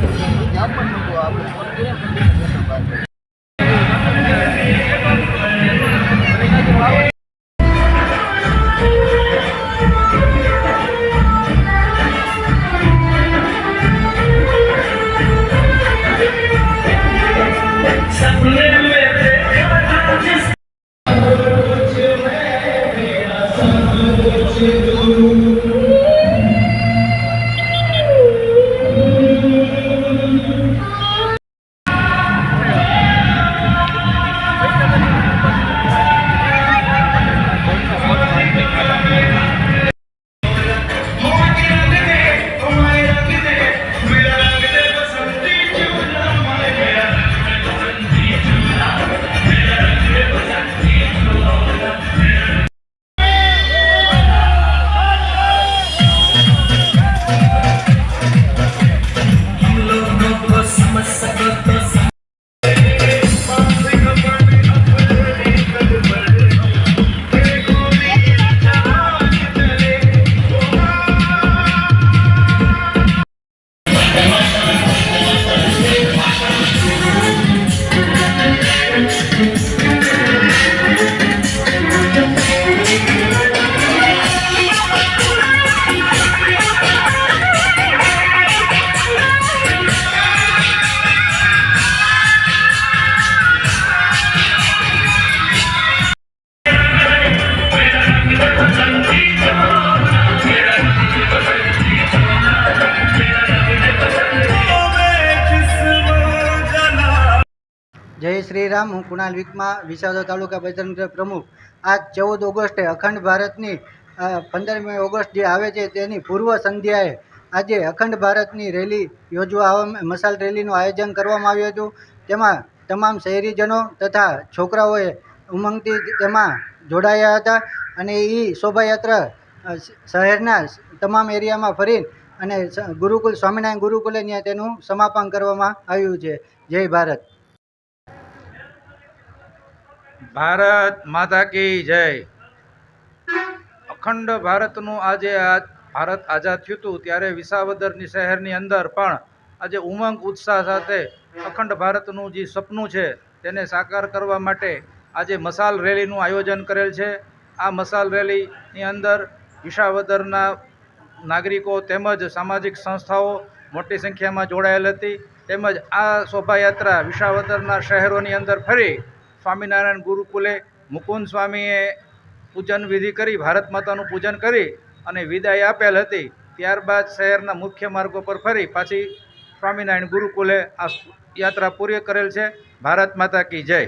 ત્યાં પણ નહોતું આપણે ફોન કર્યા જય શ્રી રામ હું કુણાલ વિકમા, વિસાવદર તાલુકા બજરંગ પ્રમુખ. આજ ચૌદ ઓગસ્ટે અખંડ ભારતની પંદરમી ઓગસ્ટ જે આવે છે તેની પૂર્વ સંધ્યાએ આજે અખંડ ભારતની રેલી યોજવા મશાલ રેલીનું આયોજન કરવામાં આવ્યું હતું. તેમાં તમામ શહેરીજનો તથા છોકરાઓએ ઉમંગથી તેમાં જોડાયા હતા અને એ શોભાયાત્રા શહેરના તમામ એરિયામાં ફરી અને ગુરુકુલ, સ્વામિનારાયણ ગુરુકુલે ત્યાં તેનું સમાપન કરવામાં આવ્યું છે. જય ભારત. ભારત માતા કી જય. અખંડ ભારતનું આજે આ ભારત આઝાદ થયું હતું ત્યારે વિસાવદરની શહેરની અંદર પણ આજે ઉમંગ ઉત્સાહ સાથે અખંડ ભારતનું જે સપનું છે તેને સાકાર કરવા માટે આજે મસાલ રેલીનું આયોજન કરેલ છે. આ મસાલ રેલીની અંદર વિસાવદરના નાગરિકો તેમજ સામાજિક સંસ્થાઓ મોટી સંખ્યામાં જોડાયેલ હતી. તેમજ આ શોભાયાત્રા વિસાવદરના શહેરોની અંદર ફરી સ્વામિનારાયણ ગુરુકુલે મુકુંદ સ્વામીએ પૂજન વિધિ કરી, ભારત માતાનું પૂજન કરી અને વિદાય આપેલ હતી. ત્યારબાદ શહેરના મુખ્ય માર્ગો પર ફરી પાછી સ્વામિનારાયણ ગુરુકુલે આ યાત્રા પૂરી કરેલ છે. ભારત માતા કી જય.